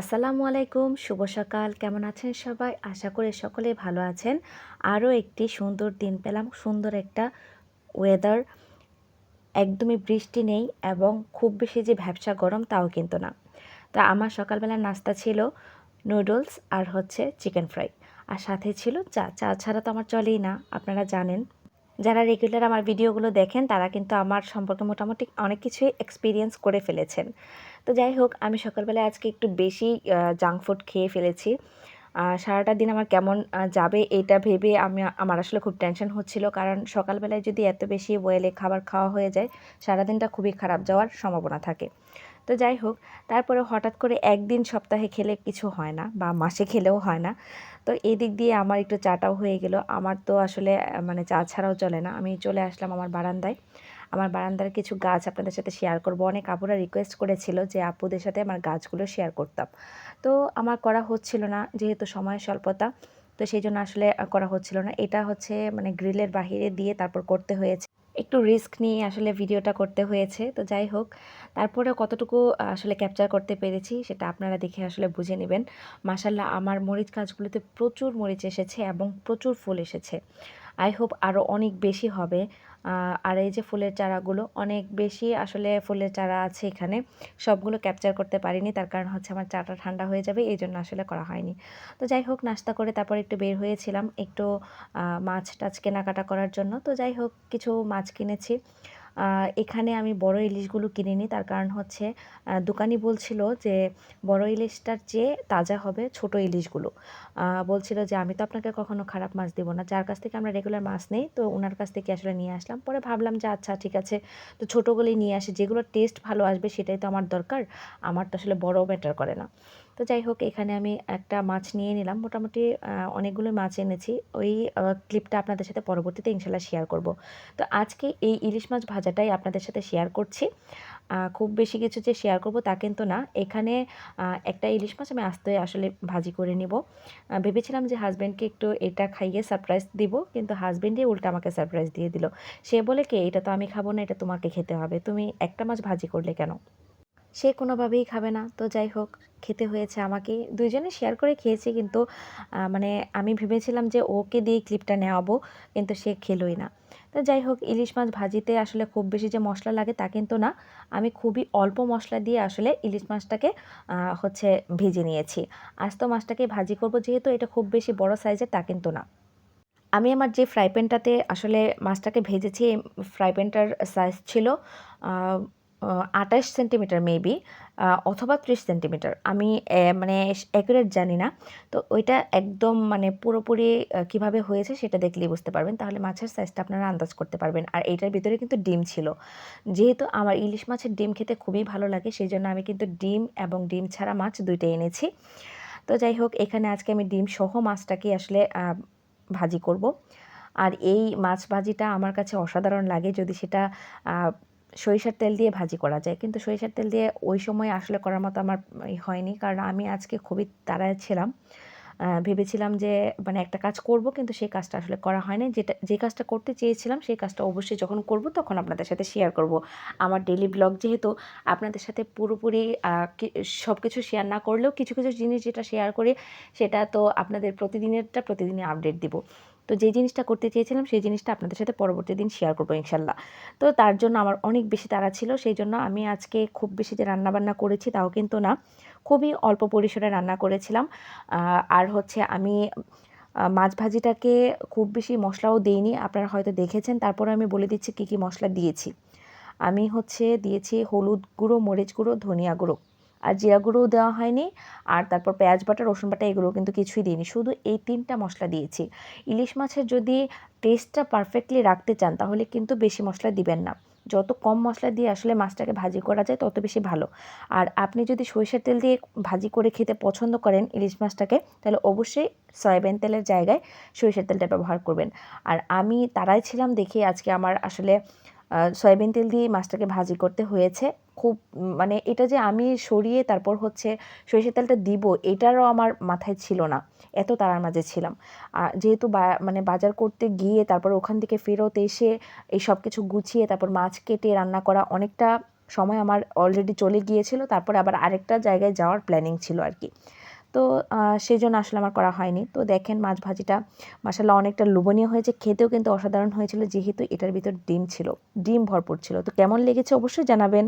আসসালামু আলাইকুম, শুভ সকাল। কেমন আছেন সবাই? আশা করি সকলেই ভালো আছেন। আরও একটি সুন্দর দিন পেলাম। সুন্দর একটা ওয়েদার একদমই বৃষ্টি নেই এবং খুব বেশি যে ভ্যাবসা গরম তাও কিন্তু না। তা আমার সকালবেলার নাস্তা ছিল নুডলস আর হচ্ছে চিকেন ফ্রাই আর সাথে ছিল চা। চা ছাড়া তো আমার চলেই না, আপনারা জানেন। যারা রেগুলার আমার ভিডিওগুলো দেখেন, তারা কিন্তু আমার সম্পর্কে মোটামুটি অনেক কিছুই এক্সপিরিয়েন্স করে ফেলেছেন। তো যাই হোক, আমি সকালবেলায় আজকে একটু বেশি জাঙ্ক ফুড খেয়ে ফেলেছি। সারাটা দিন আমার কেমন যাবে এটা ভেবে আমি, আমার আসলে খুব টেনশন হচ্ছিল। কারণ সকালবেলায় যদি এত বেশি বয়েলে খাবার খাওয়া হয়ে যায়, সারাদিনটা খুবই খারাপ যাওয়ার সম্ভাবনা থাকে। তো যাই হোক তারপরে হঠাৎ করে একদিন সপ্তাহে খেলে কিছু হয় না বা মাসে খেলেও হয় না। তো এই দিক দিয়ে আমার একটু চাটাও হয়ে গেল। আমার তো আসলে মানে চা ছাড়াও চলে না। আমি চলে আসলাম আমার বারান্দায়। আমার বারান্দার কিছু গাছ আপনাদের সাথে শেয়ার করব। অনেক আপুরা রিকোয়েস্ট করেছিল যে, আপুদের সাথে আমার গাছগুলো শেয়ার করতাম। তো আমার করা হচ্ছিল না, যেহেতু সময়ের স্বল্পতা। তো সেই জন্য আসলে করা হচ্ছিল না। এটা হচ্ছে মানে গ্রিলের বাহিরে দিয়ে তারপর করতে হয়েছে। একটু রিস্ক নিয়ে আসলে ভিডিওটা করতে হয়েছে। তো যাই হোক তারপরে কতটুকু আসলে ক্যাপচার করতে পেরেছি সেটা আপনারা দেখে আসলে বুঝে নেবেন। মাসাল্লাহ আমার মরিচ গাছগুলোতে প্রচুর মরিচ এসেছে এবং প্রচুর ফুল এসেছে। আই হোপ আরও অনেক বেশি হবে। আর এই যে ফুলের চারাগুলো, অনেক বেশি আসলে ফুলের চারা আছে এখানে। সবগুলো ক্যাপচার করতে পারিনি, তার কারণ হচ্ছে আমার চাটা ঠান্ডা হয়ে যাবে, এই জন্য আসলে করা হয়নি। তো যাই হোক, নাস্তা করে তারপর একটু বের হয়েছিলাম, একটু মাছ টাছ কেনাকাটা করার জন্য। তো যাই হোক, কিছু মাছ কিনেছি। এখানে আমি বড় ইলিশগুলো কিনিনি। তার কারণ হচ্ছে দোকানি বলছিল যে, বড় ইলিশটার চেয়ে তাজা হবে ছোট ইলিশগুলো। বলছিল যে, আমি তো আপনাকে কখনো খারাপ মাছ দেবো না। যার কাছ থেকে আমরা রেগুলার মাছ নেই, তো ওনার কাছ থেকে আসলে নিয়ে আসলাম। পরে ভাবলাম যে আচ্ছা ঠিক আছে। তো ছোটোগুলোই নিয়ে আসি। যেগুলো টেস্ট ভালো আসবে সেটাই তো আমার দরকার। আমার তো আসলে বড় ম্যাটার করে না। তো যাই হোক, এখানে আমি একটা মাছ নিয়ে নিলাম। মোটামুটি অনেকগুলো মাছ এনেছি। ওই ক্লিপটা আপনাদের সাথে পরবর্তীতে ইনশাল্লাহ শেয়ার করব। তো আজকে এই ইলিশ মাছ ভাজাটাই আপনাদের সাথে শেয়ার করছি। খুব বেশি কিছু যে শেয়ার করব তা কিন্তু না। এখানে একটা ইলিশ মাছ আমি আস্তে আসলে ভাজি করে নিব। ভেবেছিলাম যে হাজব্যান্ডকে একটু এটা খাইয়ে সারপ্রাইজ দিব, কিন্তু হাজব্যান্ডই উল্টা আমাকে সারপ্রাইজ দিয়ে দিল। সে বলে, কি? এটা তো আমি খাব না, এটা তোমাকে খেতে হবে। তুমি একটা মাছ ভাজি করলে কেন? সে কোনোভাবেই খাবে না। তো যাই হোক, খেতে হয়েছে আমাকে। দুইজনে শেয়ার করে খেয়েছি কিন্তু মানে আমি ভেবেছিলাম যে ওকে দিয়ে ক্লিপটা নেওয়াবো, কিন্তু সে খেলোই না। তো যাই হোক, ইলিশ মাছ ভাজিতে আসলে খুব বেশি যে মশলা লাগে তা কিন্তু না। আমি খুবই অল্প মশলা দিয়ে আসলে ইলিশ মাছটাকে হচ্ছে ভেজে নিয়েছি। আস্ত মাছটাকে ভাজি করব যেহেতু এটা খুব বেশি বড় সাইজের তা কিন্তু না। আমি আমার যে ফ্রাই প্যানটাতে আসলে মাছটাকে ভেজেছি ফ্রাই প্যানটার সাইজ ছিল আঠাশ সেন্টিমিটার মেবি অথবা ত্রিশ সেন্টিমিটার। আমি মানে অ্যাকুরেট জানি না। তো ওইটা একদম মানে পুরোপুরি কীভাবে হয়েছে সেটা দেখলেই বুঝতে পারবেন। তাহলে মাছের সাইজটা আপনারা আন্দাজ করতে পারবেন। আর এইটার ভিতরে কিন্তু ডিম ছিল। যেহেতু আমার ইলিশ মাছের ডিম খেতে খুবই ভালো লাগে সেই জন্য আমি কিন্তু ডিম এবং ডিম ছাড়া মাছ দুইটাই এনেছি। তো যাই হোক, এখানে আজকে আমি ডিম সহ মাছটাকে আসলে ভাজি করব। আর এই মাছ ভাজিটা আমার কাছে অসাধারণ লাগে। যদি সেটা সরিষার তেল দিয়ে ভাজি করা যায়। কিন্তু সরিষার তেল দিয়ে ওই সময় আসলে করার মতো আমার হয়নি। কারণ আমি আজকে খুবই তাড়ায় ছিলাম। ভেবেছিলাম যে মানে একটা কাজ করব কিন্তু সেই কাজটা আসলে করা হয়নি। যেটা, যে কাজটা করতে চেয়েছিলাম সেই কাজটা অবশ্যই যখন করব তখন আপনাদের সাথে শেয়ার করব। আমার ডেলি ব্লগ যেহেতু আপনাদের সাথে পুরোপুরি সব কিছু শেয়ার না করলেও কিছু কিছু জিনিস যেটা শেয়ার করি, সেটা তো আপনাদের প্রতিদিনেরটা প্রতিদিনই আপডেট দিব। তো যে জিনিসটা করতে চেয়েছিলাম, সেই জিনিসটা আপনাদের সাথে পরবর্তী দিন শেয়ার করব ইনশাল্লাহ। তো তার জন্য আমার অনেক বেশি তাড়া ছিল, সেই জন্য আমি আজকে খুব বেশি যে রান্নাবান্না করেছি তাও কিন্তু না, খুবই অল্প পরিসরে রান্না করেছিলাম। আর হচ্ছে আমি মাছ ভাজিটাকে খুব বেশি মশলাও দিইনি, আপনারা হয়তো দেখেছেন, তারপরে আমি বলে দিচ্ছি কী কী মশলা দিয়েছি। আমি হচ্ছে দিয়েছি হলুদ গুঁড়ো, মরিচ গুঁড়ো, ধনিয়া গুঁড়ো। আর জিরা গুঁড়োও দেওয়া হয়নি। আর তারপর পেঁয়াজ বাটা, রসুন বাটা এগুলো কিন্তু কিছুই দিইনি। শুধু এই তিনটা মশলা দিয়েছি। ইলিশ মাছের যদি টেস্টটা পারফেক্টলি রাখতে চান, তাহলে কিন্তু বেশি মশলা দিবেন না। যত কম মশলা দিয়ে আসলে মাছটাকে ভাজি করা যায়, তত বেশি ভালো। আর আপনি যদি সরিষার তেল দিয়ে ভাজি করে খেতে পছন্দ করেন ইলিশ মাছটাকে, তাহলে অবশ্যই সয়াবিন তেলের জায়গায় সরিষার তেলটা ব্যবহার করবেন। আর আমি তারাই ছিলাম দেখে আজকে আমার আসলে সয়াবিন তেল দিয়ে মাছটাকে ভাজি করতে হয়েছে। খুব মানে এটা যে আমি সরিয়ে তারপর হচ্ছে সরিষার তেলটা দিব, এটারও আমার মাথায় ছিল না। এত তারার মাঝে ছিলাম। আর যেহেতু মানে বাজার করতে গিয়ে তারপর ওখান থেকে ফেরত এসে এই সব কিছু গুছিয়ে তারপর মাছ কেটে রান্না করা অনেকটা সময় আমার অলরেডি চলে গিয়েছিল। তারপরে আবার আরেকটা জায়গায় যাওয়ার প্ল্যানিং ছিল আর কি। তো সেই জন্য আসলে আমার করা হয়নি। তো দেখেন মাছ ভাজিটা মাসাল্লাহ অনেকটা লোভনীয় হয়েছে। খেতেও কিন্তু অসাধারণ হয়েছিল, যেহেতু এটার ভিতর ডিম ছিল। ডিম ভরপুর ছিল। তো কেমন লেগেছে অবশ্যই জানাবেন।